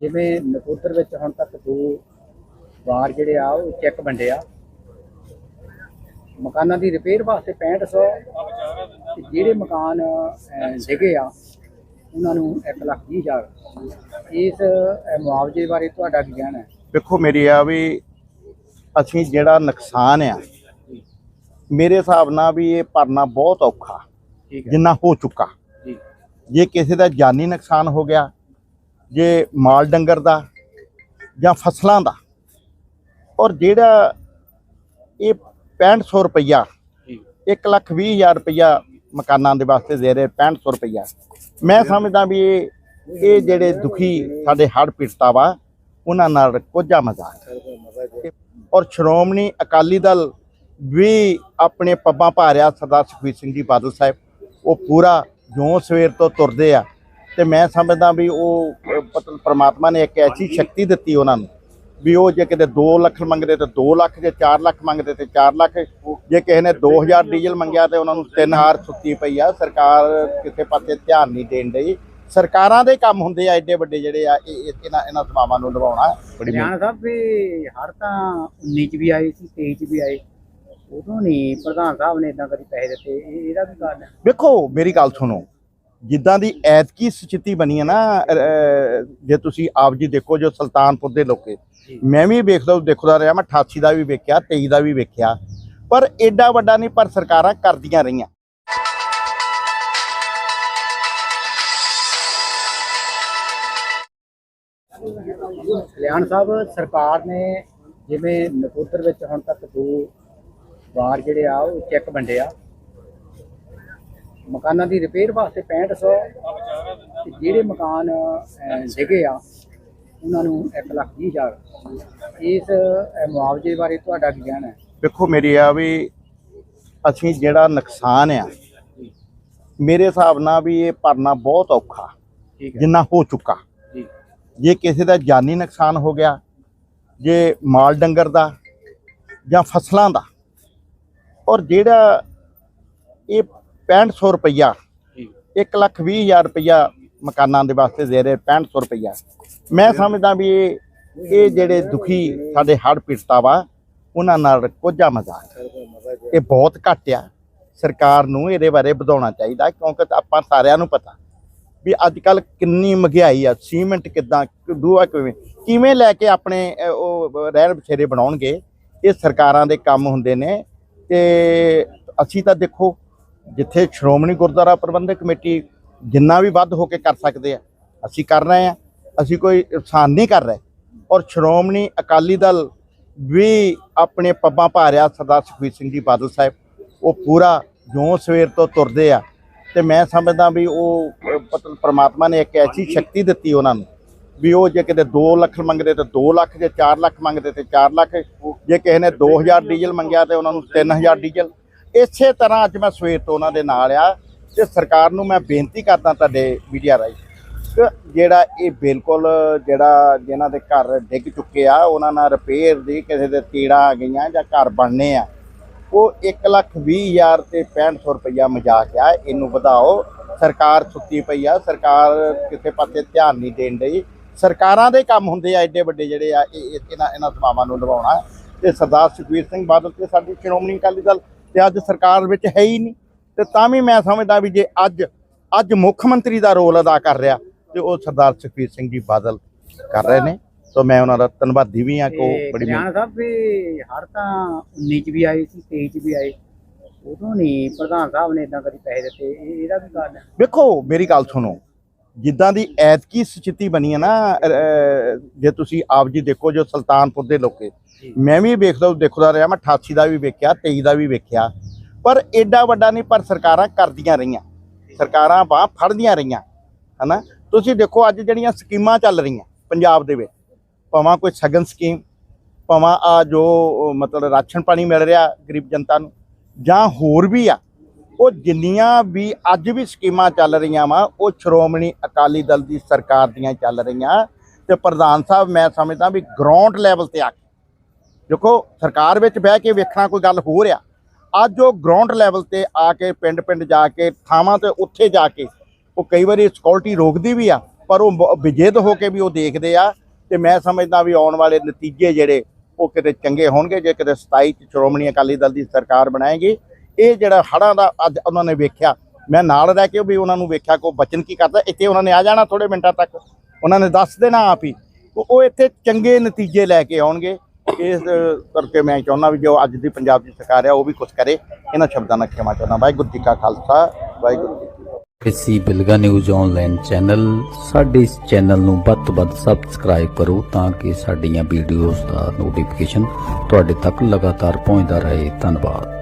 ਜਿਵੇਂ ਨਕੋਦਰ ਵਿੱਚ ਹੁਣ ਤੱਕ ਦੋ ਵਾਰ ਜਿਹੜੇ ਆ ਉਹ ਚੈੱਕ ਵੰਡੇ ਆ। ਮਕਾਨਾਂ ਦੀ ਰਿਪੇਅਰ ਵਾਸਤੇ 6500 ਤੇ ਜਿਹੜੇ ਮਕਾਨ ਡਿੱਗੇ ਆ ਉਹਨਾਂ ਨੂੰ 1 ਲੱਖ ਵੀਹ ਹਜ਼ਾਰ। ਇਸ ਮੁਆਵਜ਼ੇ ਬਾਰੇ ਤੁਹਾਡਾ ਕੀ ਕਹਿਣਾ ਹੈ? ਵੇਖੋ ਮੇਰੀ ਆ ਵੀ ਅਸੀਂ ਜਿਹੜਾ ਨੁਕਸਾਨ ਆ ਮੇਰੇ ਹਿਸਾਬ ਨਾਲ ਵੀ ਇਹ ਭਰਨਾ ਬਹੁਤ ਔਖਾ ਜਿੰਨਾ ਹੋ ਚੁੱਕਾ। ਜੇ ਕਿਸੇ ਦਾ ਜਾਨੀ ਨੁਕਸਾਨ ਹੋ ਗਿਆ ਜੇ ਮਾਲ ਡੰਗਰ ਦਾ ਜਾਂ ਫਸਲਾਂ ਦਾ ਔਰ ਜਿਹੜਾ ਇਹ 6500 ਰੁਪਈਆ ਜੀ। 1 ਲੱਖ 20 ਹਜ਼ਾਰ ਰੁਪਈਆ ਮਕਾਨਾਂ ਦੇ ਵਾਸਤੇ ਦੇ ਰਹੇ 6500 ਰੁਪਈਆ। ਮੈਂ ਸਮਝਦਾ ਵੀ ਇਹ ਇਹ ਜਿਹੜੇ ਦੁਖੀ ਸਾਡੇ ਹੜ੍ਹ ਪੀੜਤਾ ਵਾ ਉਹਨਾਂ ਨਾਲ ਕੋਝਾ ਮਜ਼ਾਕ ਹੈ। ਔਰ ਸ਼੍ਰੋਮਣੀ ਅਕਾਲੀ ਦਲ ਵੀ ਆਪਣੇ ਪੱਬਾਂ ਭਾਰਿਆ ਸਰਦਾਰ ਸੁਖਬੀਰ ਸਿੰਘ ਜੀ ਬਾਦਲ ਸਾਹਿਬ ਉਹ ਪੂਰਾ ਜਿਉਂ ਸਵੇਰ ਤੋਂ ਤੁਰਦੇ ਆ। ਤੇ ਮੈਂ ਸਮਝਦਾ ਵੀ ਉਹ ਪ੍ਰਮਾਤਮਾ ਨੇ ਇੱਕ ਐਸੀ ਸ਼ਕਤੀ ਦਿੱਤੀ ਉਹਨਾਂ ਨੂੰ ਵੀ ਉਹ ਜੇ ਕਿਤੇ 2 ਲੱਖ ਮੰਗਦੇ ਤੇ 2 ਲੱਖ ਜੇ 4 ਲੱਖ ਮੰਗਦੇ ਤੇ 4 ਲੱਖ ਜੇ ਕਿਸੇ ਨੇ 2000 ਡੀਜ਼ਲ ਮੰਗਿਆ ਤੇ ਉਹਨਾਂ ਨੂੰ 3000 ਸੁੱਤੀ ਪਈ ਆ ਸਰਕਾਰ ਕਿਸੇ ਪਾਸੇ ਧਿਆਨ ਨਹੀਂ ਦੇਣ ਡਈ। ਸਰਕਾਰਾਂ ਦੇ ਕੰਮ ਹੁੰਦੇ ਆ ਐਡੇ ਵੱਡੇ ਜਿਹੜੇ ਆ ਇਹ ਇਹ- ਇਹਨਾਂ ਇਹਨਾਂ ਸਮਾਵਾਂ ਨੂੰ ਨਿਭਾਉਣਾ। ਬੜੀ ਜਾਨ ਸਾਹਿਬ ਵੀ ਹੜ ਤਾਂ 19 ਚ ਵੀ ਆਏ ਸੀ 23 ਚ ਵੀ ਆਏ। ਉਦੋਂ ਨਹੀਂ ਪ੍ਰਧਾਨ ਸਾਹਿਬ ਨੇ ਇਦਾਂ ਕਦੀ ਪੈਸੇ ਦਿੱਤੇ ਇਹ- ਇਹਦਾ ਵੀ ਕਾਰਨ ਹੈ ਵੇਖੋ ਮੇਰੀ ਗੱਲ ਸੁਣੋ। ਜਿੱਦਾਂ ਦੀ ਐਤਕੀ ਸਥਿਤੀ ਬਣੀ ਹੈ ਨਾ ਜੇ ਤੁਸੀਂ ਆਪ ਜੀ ਦੇਖੋ ਜੋ ਸੁਲਤਾਨਪੁਰ ਦੇ ਲੋਕੇ। ਮੈਂ ਵੀ ਵੇਖਦਾ ਦੇਖਦਾ ਰਿਹਾ ਮੈਂ 88 ਦਾ ਵੀ ਵੇਖਿਆ 23 ਦਾ ਵੀ ਵੇਖਿਆ ਪਰ ਐਡਾ ਵੱਡਾ ਨਹੀਂ ਪਰ ਸਰਕਾਰਾਂ ਕਰਦੀਆਂ ਰਹੀਆਂ ਕਲਿਆਣ ਸਾਹਿਬ ਸਰਕਾਰ ਨੇ ਜਿਵੇਂ ਨਕੋਦਰ ਵਿੱਚ ਹੁਣ ਤੱਕ ਦੋ ਵਾਰ ਜਿਹੜੇ ਆ ਉਹ ਚੈੱਕ ਵੰਡੇ ਆ ਮਕਾਨਾਂ ਦੀ ਰਿਪੇਅਰ ਵਾਸਤੇ 6500 ਤੇ ਜਿਹੜੇ ਮਕਾਨ ਡਿੱਗੇ ਆ ਉਹਨਾਂ ਨੂੰ 1 ਲੱਖ ਵੀਹ ਹਜ਼ਾਰ। ਇਸ ਮੁਆਵਜ਼ੇ ਬਾਰੇ ਤੁਹਾਡਾ ਕੀ ਕਹਿਣਾ ਹੈ? ਵੇਖੋ ਮੇਰੀ ਆ ਵੀ ਅਸੀਂ ਜਿਹੜਾ ਨੁਕਸਾਨ ਆ ਮੇਰੇ ਹਿਸਾਬ ਨਾਲ ਵੀ ਇਹ ਭਰਨਾ ਬਹੁਤ ਔਖਾ ਜਿੰਨਾ ਹੋ ਚੁੱਕਾ। ਜੀ। ਜੇ ਕਿਸੇ ਦਾ ਜਾਨੀ ਨੁਕਸਾਨ ਹੋ ਗਿਆ ਜੇ ਮਾਲ ਡੰਗਰ ਦਾ ਜਾਂ ਫਸਲਾਂ ਦਾ ਔਰ ਜਿਹੜਾ ਇਹ 6500 ਰੁਪਈਆ। ਜੀ। 1 ਲੱਖ 20 ਹਜ਼ਾਰ ਰੁਪਈਆ ਮਕਾਨਾਂ ਦੇ ਵਾਸਤੇ ਦੇ ਰਹੇ 6500 ਰੁਪਈਆ। ਮੈਂ ਸਮਝਦਾ ਵੀ ਇਹ ਇਹ ਜਿਹੜੇ ਦੁਖੀ ਸਾਡੇ ਹੜ੍ਹ ਪੀੜਤਾ ਵਾ ਉਹਨਾਂ ਨਾਲ ਕੋਝਾ ਮਜ਼ਾਕ। ਇਹ ਬਹੁਤ ਘੱਟ ਆ। ਸਰਕਾਰ ਨੂੰ ਇਹਦੇ ਬਾਰੇ ਵਧਾਉਣਾ ਚਾਹੀਦਾ ਕਿਉਂਕਿ ਆਪਾਂ ਸਾਰਿਆਂ ਨੂੰ ਪਤਾ ਵੀ ਅੱਜ ਕੱਲ ਕਿੰਨੀ ਮਹਿੰਗਾਈ ਆ ਸੀਮੈਂਟ ਕਿਦਾਂ ਦੂਆ ਕਿਵੇਂ ਕਿਵੇਂ ਲੈ ਕੇ ਆਪਣੇ ਉਹ ਰਹਿਣ ਬਸੇਰੇ ਬਣਾਉਣਗੇ। ਇਹ ਸਰਕਾਰਾਂ ਦੇ ਕੰਮ ਹੁੰਦੇ ਨੇ ਤੇ ਅਸੀਂ ਤਾਂ ਦੇਖੋ ਜਿੱਥੇ ਸ਼੍ਰੋਮਣੀ ਗੁਰਦੁਆਰਾ ਪ੍ਰਬੰਧਕ ਕਮੇਟੀ ਜਿੰਨਾ ਵੀ ਵੱਧ ਹੋ ਕੇ ਕਰ ਸਕਦੇ ਆ ਅਸੀਂ ਕਰ ਰਹੇ ਆ ਅਸੀਂ ਕੋਈ ਇਨਸਾਨ ਨਹੀਂ ਕਰ ਰਹੇ। ਔਰ ਸ਼੍ਰੋਮਣੀ ਅਕਾਲੀ ਦਲ ਵੀ ਆਪਣੇ ਪੱਬਾਂ ਭਾਰਿਆ ਸਰਦਾਰ ਸੁਖਬੀਰ ਸਿੰਘ ਜੀ ਬਾਦਲ ਸਾਹਿਬ ਉਹ ਪੂਰਾ ਜਿਉਂ ਸਵੇਰ ਤੋਂ ਤੁਰਦੇ ਆ। ਤੇ ਮੈਂ ਸਮਝਦਾ ਵੀ ਉਹ ਪ੍ਰਮਾਤਮਾ ਨੇ ਇੱਕ ਐਸੀ ਸ਼ਕਤੀ ਦਿੱਤੀ ਉਹਨਾਂ ਨੂੰ ਵੀ ਉਹ ਜੇ ਕਿਤੇ 2 ਲੱਖ ਮੰਗਦੇ ਤੇ 2 ਲੱਖ ਜੇ 4 ਲੱਖ ਮੰਗਦੇ ਤੇ 4 ਲੱਖ ਜੇ ਕਿਸੇ ਨੇ 2000 ਡੀਜ਼ਲ ਮੰਗਿਆ ਤੇ ਉਹਨਾਂ ਨੂੰ 3000 ਡੀਜ਼ਲ ਇਸੇ ਤਰ੍ਹਾਂ ਅੱਜ ਮੈਂ ਸਵੇਰ ਤੋਂ ਉਹਨਾਂ ਦੇ ਨਾਲ ਆ ਤੇ ਸਰਕਾਰ ਨੂੰ ਮੈਂ ਬੇਨਤੀ ਕਰਦਾ ਤੁਹਾਡੇ ਮੀਡੀਆ ਰਾਹੀਂ ਜਿਹੜਾ ਇਹ ਬਿਲਕੁਲ ਜਿਹੜਾ ਜਿਨ੍ਹਾਂ ਦੇ ਘਰ ਡਿੱਗ ਚੁੱਕੇ ਆ, ਉਹਨਾਂ ਨਾਲ ਰਿਪੇਅਰ ਦੀ ਕਿਸੇ ਦੇ ਤੀੜਾਂ ਆ ਗਈਆਂ ਜਾਂ ਘਰ ਬਣਨੇ ਆ, ਉਹ 1 ਲੱਖ 20 ਹਜ਼ਾਰ ਤੇ 6500 ਰੁਪਈਆ ਮਜ਼ਾਕ ਆ, ਇਹਨੂੰ ਵਧਾਓ। ਸਰਕਾਰ ਸੁੱਤੀ ਪਈ ਆ, ਸਰਕਾਰ ਕਿਸੇ ਪਾਸੇ ਧਿਆਨ ਨਹੀਂ ਦੇਣ ਡਈ। ਸਰਕਾਰਾਂ ਦੇ ਕੰਮ ਹੁੰਦੇ ਆ ਐਡੇ ਵੱਡੇ ਜਿਹੜੇ ਆ, ਇਹ ਇਹਨਾਂ ਇਹਨਾਂ ਸਮਾਵਾਂ ਨੂੰ ਨਿਭਾਉਣਾ। ਤੇ ਸਰਦਾਰ ਸੁਖਬੀਰ ਸਿੰਘ ਬਾਦਲ ਤੇ ਸਾਡੀ ਸ਼੍ਰੋਮਣੀ ਅਕਾਲੀ ਦਲ ਤੇ ਅੱਜ ਸਰਕਾਰ ਵਿੱਚ ਹੈ ਹੀ ਨਹੀਂ। ਤੇ ਤਾਂ ਵੀ ਮੈਂ ਸਮਝਦਾ ਵੀ ਜੇ ਅੱਜ ਅੱਜ ਮੁੱਖ ਮੰਤਰੀ ਦਾ ਰੋਲ ਅਦਾ ਕਰ ਰਿਹਾ ਤੇ ਉਹ ਸਰਦਾਰ ਸੁਖਬੀਰ ਸਿੰਘ ਜੀ ਬਾਦਲ ਕਰ ਰਹੇ ਨੇ। ਸੋ ਮੈਂ ਉਹਨਾਂ ਦਾ ਧੰਨਵਾਦੀ ਵੀ ਆ ਕਿ ਬੜੀ ਕਲਿਆਣ ਸਾਹਿਬ ਵੀ ਹੜ ਤਾਂ 19 ਚ ਵੀ ਆਏ ਸੀ 23 ਚ ਵੀ ਆਏ। ਉਦੋਂ ਨਹੀਂ ਪ੍ਰਧਾਨ ਸਾਹਿਬ ਨੇ ਇਦਾਂ ਕਦੀ ਪੈਸੇ ਦਿੱਤੇ ਇਹ- ਇਹਦਾ ਵੀ ਕਾਰਨ ਵੇਖੋ ਮੇਰੀ ਗੱਲ ਸੁਣੋ। ਜਿੱਦਾਂ ਦੀ ਐਤਕੀ ਸਥਿਤੀ ਬਣੀ ਹੈ ਨਾ ਜੇ ਤੁਸੀਂ ਆਪ ਜੀ ਦੇਖੋ ਜੋ ਸੁਲਤਾਨਪੁਰ ਦੇ ਲੋਕੇ। ਮੈਂ ਵੀ ਵੇਖਦਾ ਦੇਖਦਾ ਰਿਹਾ ਮੈਂ 88 ਦਾ ਵੀ ਵੇਖਿਆ 23 ਦਾ ਵੀ ਵੇਖਿਆ ਪਰ ਐਡਾ ਵੱਡਾ ਨਹੀਂ ਪਰ ਸਰਕਾਰਾਂ ਕਰਦੀਆਂ ਰਹੀਆਂ। ਸਰਕਾਰਾਂ ਬਾਹ ਫੜਦੀਆਂ ਰਹੀਆਂ ਹਨਾ? ਤੁਸੀਂ ਦੇਖੋ ਅੱਜ ਜਿਹੜੀਆਂ ਸਕੀਮਾਂ ਚੱਲ ਰਹੀਆਂ ਪੰਜਾਬ ਦੇ ਵਿੱਚ ਭਾਵੇਂ ਕੋਈ ਸਗਨ ਸਕੀਮ ਭਾਵੇਂ ਆ ਜੋ ਮਤਲਬ ਰਾਸ਼ਨ ਪਾਣੀ ਮਿਲ ਰਿਹਾ ਗਰੀਬ ਜਨਤਾ ਨੂੰ ਜਾਂ ਹੋਰ ਵੀ ਆ ਉਹ ਜਿੰਨੀਆਂ ਵੀ ਅੱਜ ਵੀ ਸਕੀਮਾਂ ਚੱਲ ਰਹੀਆਂ ਵਾ, ਉਹ ਸ਼੍ਰੋਮਣੀ ਅਕਾਲੀ ਦਲ ਦੀ ਸਰਕਾਰ ਦੀਆਂ ਚੱਲ ਰਹੀਆਂ। ਤੇ ਪ੍ਰਧਾਨ ਸਾਹਿਬ, ਮੈਂ ਸਮਝਦਾ ਵੀ ਗਰਾਊਂਡ ਲੈਵਲ ਤੇ ਆ ਕੇ। ਦੇਖੋ, ਸਰਕਾਰ ਵਿੱਚ ਬਹਿ ਕੇ ਵੇਖਣਾ ਕੋਈ ਗੱਲ ਹੋ ਰਿਹਾ ਅੱਜ ਉਹ ਗਰਾਊਂਡ ਲੈਵਲ ਤੇ ਆ ਕੇ ਪਿੰਡ ਪਿੰਡ ਜਾ ਕੇ, ਥਾਵਾਂ ਤੇ ਉੱਥੇ ਜਾ ਕੇ, ਉਹ ਕਈ ਵਾਰੀ ਸਿਕਿਉਰਿਟੀ ਰੋਕਦੀ ਵੀ ਆ, ਪਰ ਉਹ ਬ- ਹੋ ਕੇ ਵੀ ਉਹ ਦੇਖਦੇ ਆ। ਤੇ ਮੈਂ ਸਮਝਦਾ ਵੀ ਆਉਣ ਵਾਲੇ ਨਤੀਜੇ ਜਿਹੜੇ, ਉਹ ਕਿਤੇ ਚੰਗੇ ਹੋਣਗੇ, ਜੇ ਕਿਤੇ 27 ਚ ਸ਼੍ਰੋਮਣੀ ਅਕਾਲੀ ਦਲ ਦੀ ਸਰਕਾਰ ਬਣਾਏਗੀ। ਇਹ ਜਿਹੜਾ ਹੜ੍ਹਾਂ ਦਾ ਅੱਜ ਉਹਨਾਂ ਨੇ ਵੇਖਿਆ, ਮੈਂ ਨਾਲ ਰਹਿ ਕੇ ਵੀ ਉਹਨਾਂ ਨੂੰ ਵੇਖਿਆ ਕੋ ਬਚਨ ਕੀ ਕਰਦਾ, ਇੱਥੇ ਉਹਨਾਂ ਨੇ ਆ ਜਾਣਾ ਥੋੜੇ ਮਿੰਟਾਂ ਤੱਕ, ਉਹਨਾਂ ਨੇ ਦੱਸ ਦੇਣਾ ਆਪ ਹੀ। ਉਹ ਇੱਥੇ ਚੰਗੇ ਨਤੀਜੇ ਲੈ ਕੇ ਆਉਣਗੇ। ਇਸ ਕਰਕੇ ਮੈਂ ਚਾਹੁੰਦਾ ਵੀ ਜੋ ਅੱਜ ਦੀ ਪੰਜਾਬ ਦੀ ਸਰਕਾਰ ਹੈ, ਉਹ ਵੀ ਕੁਝ ਕਰੇ। ਇਹਨਾਂ ਸ਼ਬਦਾਂ ਨਾਲ ਖਿਮਾ ਚਾਹੁੰਦਾ। ਵਾਹਿਗੁਰੂ ਜੀ ਕਾ ਖਾਲਸਾ, ਵਾਹਿਗੁਰੂ ਜੀ ਕੀ ਬਿਲਗਾ ਨਿਊਜ਼ ਆਨਲਾਈਨ ਚੈਨਲ ਸਾਡੇ ਇਸ ਚੈਨਲ ਨੂੰ ਵੱਧ ਤੋਂ ਵੱਧ ਸਬਸਕ੍ਰਾਈਬ ਕਰੋ ਤਾਂ ਕਿ ਸਾਡੀਆਂ ਵੀਡੀਓਜ਼ ਦਾ ਨੋਟੀਫਿਕੇਸ਼ਨ ਤੁਹਾਡੇ ਤੱਕ ਲਗਾਤਾਰ ਪਹੁੰਚਦਾ ਰਹੇ। ਧੰਨਵਾਦ।